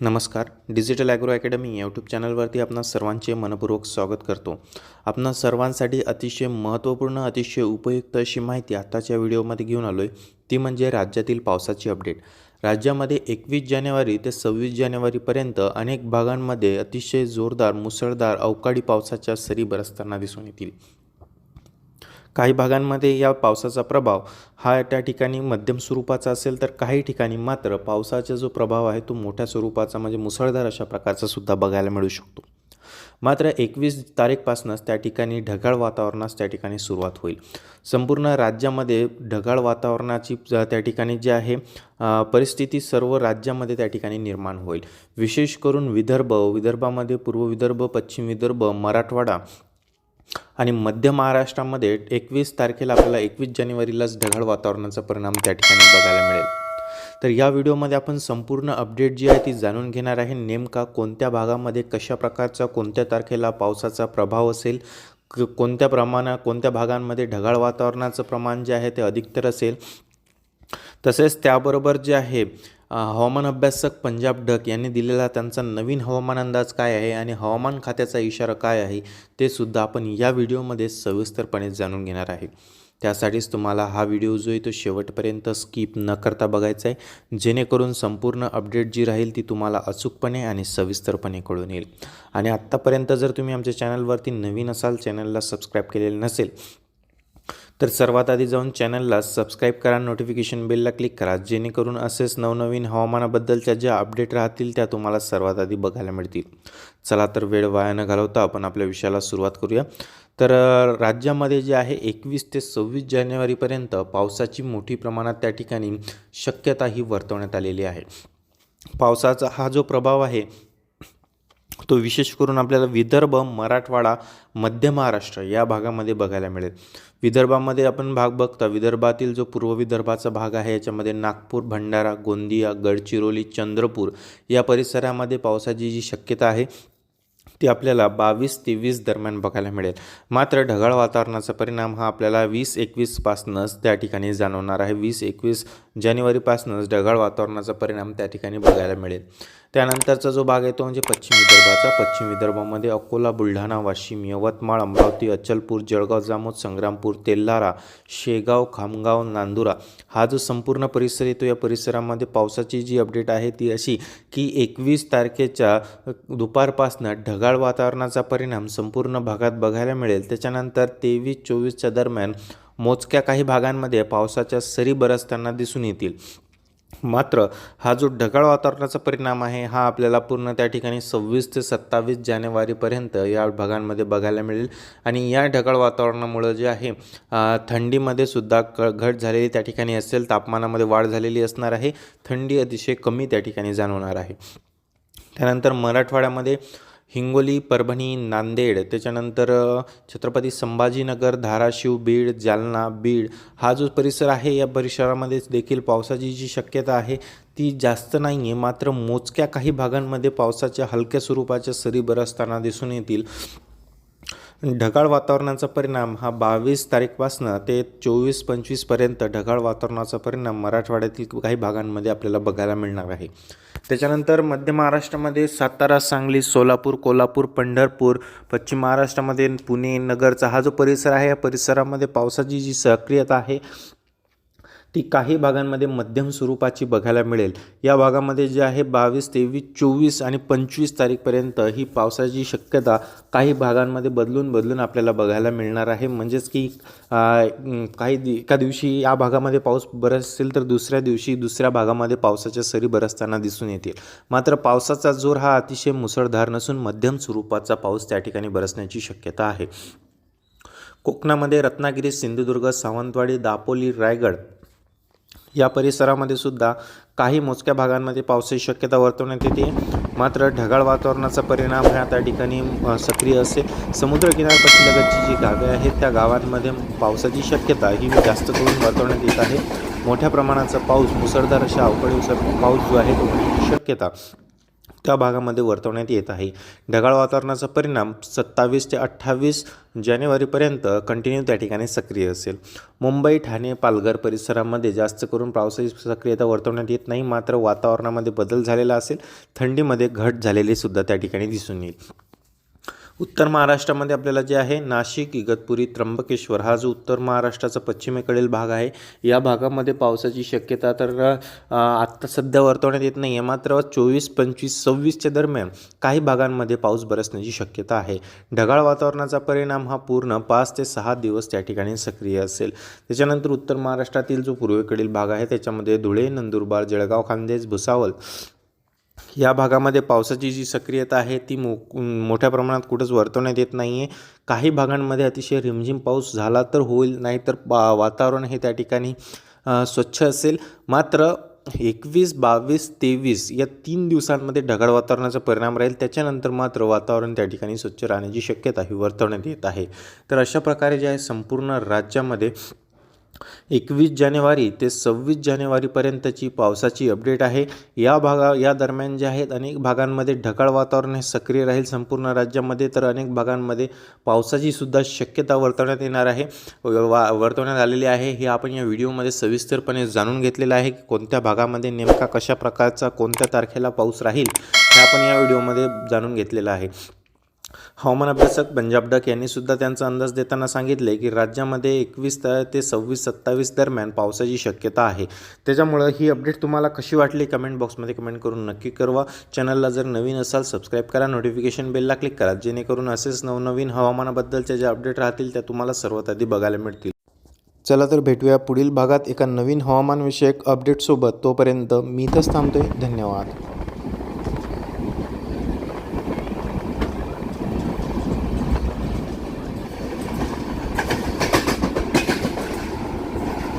नमस्कार. Digital agro academy YouTube चॅनलवरती आपणा सर्वांचे मनपूर्वक स्वागत करतो. आपणा सर्वांसाठी अतिशय महत्त्वपूर्ण अतिशय उपयुक्त अशी माहिती आत्ताच्या व्हिडिओमध्ये घेऊन आलो आहे ती म्हणजे राज्यातील पावसाची अपडेट राज्यामध्ये एकवीस जानेवारी ते सव्वीस जानेवारीपर्यंत अनेक भागांमध्ये अतिशय जोरदार मुसळधार अवकाळी पावसाच्या सरी बरसताना दिसून येतील. काही भागांमध्ये या पावसाचा प्रभाव हा त्या ठिकाणी मध्यम स्वरूपाचा असेल तर काही ठिकाणी मात्र पावसाचा जो प्रभाव आहे तो मोठ्या स्वरूपाचा म्हणजे मुसळधार अशा प्रकारचा सुद्धा बघायला मिळू शकतो. मात्र एकवीस तारीखपासूनच त्या ठिकाणी ढगाळ वातावरणास त्या ठिकाणी सुरुवात होईल. संपूर्ण राज्यामध्ये ढगाळ वातावरणाची ज- त्या ठिकाणी जी आहे परिस्थिती सर्व राज्यामध्ये त्या ठिकाणी निर्माण होईल. विशेष करून विदर्भ विदर्भामध्ये पूर्व विदर्भ पश्चिम विदर्भ मराठवाडा आणि मध्य महाराष्ट्रामध्ये एकवीस तारखेला आपल्याला एकवीस जानेवारीलाच ढगाळ वातावरणाचा परिणाम त्या ठिकाणी बघायला मिळेल. तर या व्हिडिओमध्ये आपण संपूर्ण अपडेट जी आहे ती जाणून घेणार आहे नेमका कोणत्या भागामध्ये कशा प्रकारचा कोणत्या तारखेला पावसाचा प्रभाव असेल क कोणत्या प्रमाणात कोणत्या भागांमध्ये ढगाळ वातावरणाचं प्रमाण जे आहे ते अधिकतर असेल. तसेच त्याबरोबर जे आहे हवामान अभ्यासक पंजाब डक यांनी दिलेला त्यांचा नवीन हवामान अंदाज काय आहे आणि हवामान खात्याचा इशारा काय आहे ते सुद्धा आपण या व्हिडिओमध्ये सविस्तरपणे जाणून घेणार आहे. त्यासाठीच तुम्हाला हा व्हिडिओ जो आहे तो शेवटपर्यंत स्किप न करता बघायचा आहे जेणेकरून संपूर्ण अपडेट जी राहील ती तुम्हाला अचूकपणे आणि सविस्तरपणे कळून येईल. आणि आत्तापर्यंत जर तुम्ही आमच्या चॅनलवरती नवीन असाल चॅनलला सबस्क्राईब केलेलं नसेल तर सर्वात आधी जाऊन चॅनलला सबस्क्राईब करा नोटिफिकेशन बेलला क्लिक करा जेणेकरून असेच नवनवीन हवामानाबद्दलच्या ज्या अपडेट राहतील त्या तुम्हाला सर्वात आधी बघायला मिळतील. चला तर वेळ वाया न घालवता आपण आपल्या विषयाला सुरुवात करूया. तर राज्यामध्ये जे आहे एकवीस ते सव्वीस जानेवारीपर्यंत पावसाची मोठी प्रमाणात त्या ठिकाणी शक्यता ही वर्तवण्यात आलेली आहे. पावसाचा हा जो प्रभाव आहे तो विशेष करून आपल्याला विदर्भ मराठवाडा मध्य महाराष्ट्र या भागामध्ये बघायला मिळेल. विदर्भामध्ये आपण भाग बघता विदर्भातील जो पूर्व विदर्भाचा भाग आहे याच्यामध्ये नागपूर भंडारा गोंदिया गडचिरोली चंद्रपूर या परिसरामध्ये पावसाची जी शक्यता आहे ती आपल्याला बावीस ते वीस दरम्यान बघायला मिळेल. मात्र ढगाळ वातावरणाचा परिणाम हा आपल्याला वीस एकवीसपासूनच त्या ठिकाणी जाणवणार आहे. वीस एकवीस जानेवारीपासूनच ढगाळ वातावरणाचा परिणाम त्या ठिकाणी बघायला मिळेल. त्यानंतरचा जो भाग आहे तो म्हणजे पश्चिम विदर्भाचा. पश्चिम विदर्भामध्ये अकोला बुलढाणा वाशिम यवतमाळ अमरावती अचलपूर जळगाव जामोद संग्रामपूर तेल्हारा शेगाव खामगाव नांदुरा हा जो संपूर्ण परिसर येतो या परिसरामध्ये पावसाची जी अपडेट आहे ती अशी की एकवीस तारखेच्या दुपारपासनं ढगाळ वातावरणाचा परिणाम संपूर्ण भागात बघायला मिळेल. त्याच्यानंतर तेवीस चोवीसच्या दरम्यान मोजक्या काही भागांमध्ये पावसाच्या सरी बरसताना दिसून येतील. मात्र हा जो ढगाळ वातावरणाचा परिणाम आहे हा आपल्याला पूर्ण त्या ठिकाणी सव्वीस ते सत्तावीस जानेवारीपर्यंत या भागांमध्ये बघायला मिळेल. आणि या ढगाळ वातावरणामुळं जे आहे थंडीमध्ये सुद्धा क घट झालेली त्या ठिकाणी असेल तापमानामध्ये वाढ झालेली असणार आहे. थंडी अतिशय कमी त्या ठिकाणी जाणवणार आहे. त्यानंतर मराठवाड्यामध्ये हिंगोली परभणी नांदेड त्याच्यानंतर छत्रपती संभाजीनगर धाराशिव बीड जालना बीड हा जो परिसर आहे या परिसरामध्ये देखील पावसाची जी शक्यता आहे ती जास्त नाही आहे मात्र मोजक्या काही भागांमध्ये पावसाच्या हलक्या स्वरूपाच्या सरी बरसताना दिसून येतील. ढगाळ वातावरणाचा परिणाम हा बावीस तारीखपासनं ते चोवीस पंचवीसपर्यंत ढगाळ वातावरणाचा परिणाम मराठवाड्यातील काही भागांमध्ये आपल्याला बघायला मिळणार आहे. त्याच्यानंतर मध्य महाराष्ट्रामध्ये सातारा सांगली सोलापूर कोल्हापूर पंढरपूर पश्चिम महाराष्ट्रामध्ये पुणे नगरचा हा जो परिसर आहे या परिसरामध्ये पावसाची जी सक्रियता आहे ती काही भागांमध्ये मध्यम स्वरूपाची बघायला मिळेल. या भागामध्ये जे आहे बावीस तेवीस चोवीस आणि पंचवीस तारीखपर्यंत ही पावसाची शक्यता काही भागांमध्ये बदलून बदलून आपल्याला बघायला मिळणार आहे. म्हणजेच की काही दि एका दिवशी या भागामध्ये पाऊस बरसेल तर दुसऱ्या दिवशी दुसऱ्या भागामध्ये पावसाच्या सरी बरसताना दिसून येतील. मात्र पावसाचा जोर हा अतिशय मुसळधार नसून मध्यम स्वरूपाचा पाऊस त्या ठिकाणी बरसण्याची शक्यता आहे. कोकणामध्ये रत्नागिरी सिंधुदुर्ग सावंतवाडी दापोली रायगड या परिसरामध्ये सुद्धा काही मोजक्या भागांमध्ये पावसाची शक्यता वर्तवण्यात येते. मात्र ढगाळ वातावरणाचा परिणाम हा त्या ठिकाणी सक्रिय सक्रिय असेल समुद्रकिनारपट्टीलगतची जी गावे आहेत त्या गावांमध्ये पावसाची शक्यता ही जास्त करून वर्तवण्यात येत आहे. मोठ्या प्रमाणाचा पाऊस मुसळधार अशा अवकाळी उसर पाऊस जो आहे तो होण्याची शक्यता. त्या भागामध्ये वर्तवण्यात येत आहे. ढगाळ वातावरणाचा परिणाम सत्तावीस ते अठ्ठावीस जानेवारीपर्यंत कंटिन्यू त्या ठिकाणी सक्रिय असेल. मुंबई ठाणे पालघर परिसरामध्ये जास्त करून पावसाची सक्रियता वर्तवण्यात येत नाही मात्र वातावरणामध्ये बदल झालेला असेल. थंडीमध्ये घट झालेली सुद्धा त्या ठिकाणी दिसून येईल. उत्तर महाराष्ट्रामध्ये आपल्याला जे आहे नाशिक इगतपुरी त्र्यंबकेश्वर हा जो उत्तर महाराष्ट्राचा पश्चिमेकडील भाग आहे या भागामध्ये पावसाची शक्यता तर आत्ता सध्या वर्तवण्यात येत नाही आहे मात्र चोवीस पंचवीस सव्वीसच्या दरम्यान काही भागांमध्ये पाऊस बरसण्याची शक्यता आहे. ढगाळ वातावरणाचा परिणाम हा पूर्ण पाच ते सहा दिवस त्या ठिकाणी सक्रिय असेल. त्याच्यानंतर उत्तर महाराष्ट्रातील जो पूर्वेकडील भाग आहे त्याच्यामध्ये धुळे नंदुरबार जळगाव खांदेज भुसावल या भागामध्ये पावसाची जी सक्रियता आहे ती मो मोठ्या प्रमाणात कुठंच वर्तवण्यात येत नाही आहे काही भागांमध्ये अतिशय रिमझिम पाऊस झाला तर होईल नाहीतर पा वातावरण हे त्या ठिकाणी स्वच्छ असेल. मात्र एकवीस बावीस तेवीस या तीन दिवसांमध्ये ढगाळ वातावरणाचा परिणाम राहील. त्याच्यानंतर मात्र वातावरण त्या ठिकाणी स्वच्छ राहण्याची शक्यता ही वर्तवण्यात येत आहे. तर अशा प्रकारे जे आहे संपूर्ण राज्यामध्ये एकवीस जानेवारी ते सव्वीस जानेवारीपर्यंतची पावसाची अपडेट आहे. या भागा या दरम्यान जे आहेत अनेक भागांमध्ये ढगाळ वातावरण हे सक्रिय राहील. संपूर्ण राज्यामध्ये तर अनेक भागांमध्ये पावसाची सुद्धा शक्यता वर्तवण्यात येणार आहे. वा वर्तवण्यात आलेली आहे. हे आपण या व्हिडिओमध्ये सविस्तरपणे जाणून घेतलेलं आहे की कोणत्या भागामध्ये नेमका कशा प्रकारचा कोणत्या तारखेला पाऊस राहील हे आपण या व्हिडिओमध्ये जाणून घेतलेलं आहे. हवामान अभ्यासक पंजाब डक यांनी सुद्धा त्यांचा अंदाज देताना सांगितले की राज्यामध्ये एकवीस ते सव्वीस सत्तावीस दरम्यान पावसाची शक्यता आहे. त्याच्यामुळं ही अपडेट तुम्हाला कशी वाटली कमेंट बॉक्समध्ये कमेंट करून नक्की करवा चॅनलला जर नवीन असाल सबस्क्राईब करा नोटिफिकेशन बेलला क्लिक करा जेणेकरून असेच नवनवीन हवामानाबद्दलच्या ज्या अपडेट राहतील त्या तुम्हाला सर्वात आधी बघायला मिळतील. चला तर भेटूया पुढील भागात एका नवीन हवामानविषयक अपडेटसोबत. तोपर्यंत मी इथंच थांबतोय. धन्यवाद.